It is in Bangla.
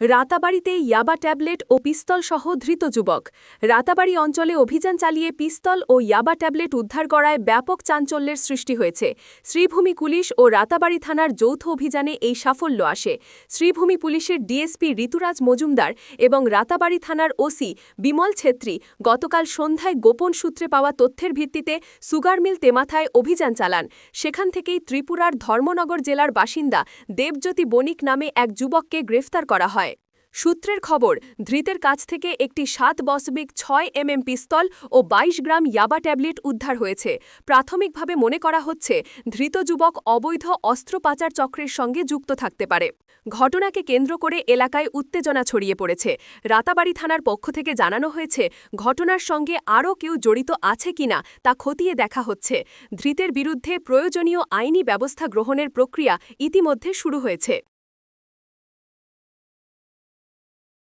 রাতাবাড়িতে ইয়াবা ট্যাবলেট ও পিস্তল সহ ধৃত যুবক। রাতাবাড়ি অঞ্চলে অভিযান চালিয়ে পিস্তল ও ইয়াবা ট্যাবলেট উদ্ধার করায় ব্যাপক চাঞ্চল্যের সৃষ্টি হয়েছে। শ্রীভূমি পুলিশ ও রাতাবাড়ি থানার যৌথ অভিযানে এই সাফল্য আসে। শ্রীভূমি পুলিশের ডিএসপি ঋতুরাজ মজুমদার এবং রাতাবাড়ি থানার ওসি বিমল ছেত্রী গতকাল সন্ধ্যায় গোপন সূত্রে পাওয়া তথ্যের ভিত্তিতে সুগার মিল তেমাথায় অভিযান চালান। সেখান থেকেই ত্রিপুরার ধর্মনগর জেলার বাসিন্দা দেবজ্যোতি বণিক নামে এক যুবককে গ্রেফতার করা হয়। সূত্রের খবর, ধৃতের কাছ থেকে একটি সাত বসবিক ছয় এমএম পিস্তল ও ২২ গ্রাম ইয়াবা ট্যাবলেট উদ্ধার হয়েছে। প্রাথমিকভাবে মনে করা হচ্ছে, ধৃত যুবক অবৈধ অস্ত্র পাচার চক্রের সঙ্গে যুক্ত থাকতে পারে। ঘটনাকে কেন্দ্র করে এলাকায় উত্তেজনা ছড়িয়ে পড়েছে। রাতাবাড়ি থানার পক্ষ থেকে জানানো হয়েছে, ঘটনার সঙ্গে আরও কেউ জড়িত আছে কিনা তা খতিয়ে দেখা হচ্ছে। ধৃতের বিরুদ্ধে প্রয়োজনীয় আইনি ব্যবস্থা গ্রহণের প্রক্রিয়া ইতিমধ্যে শুরু হয়েছে।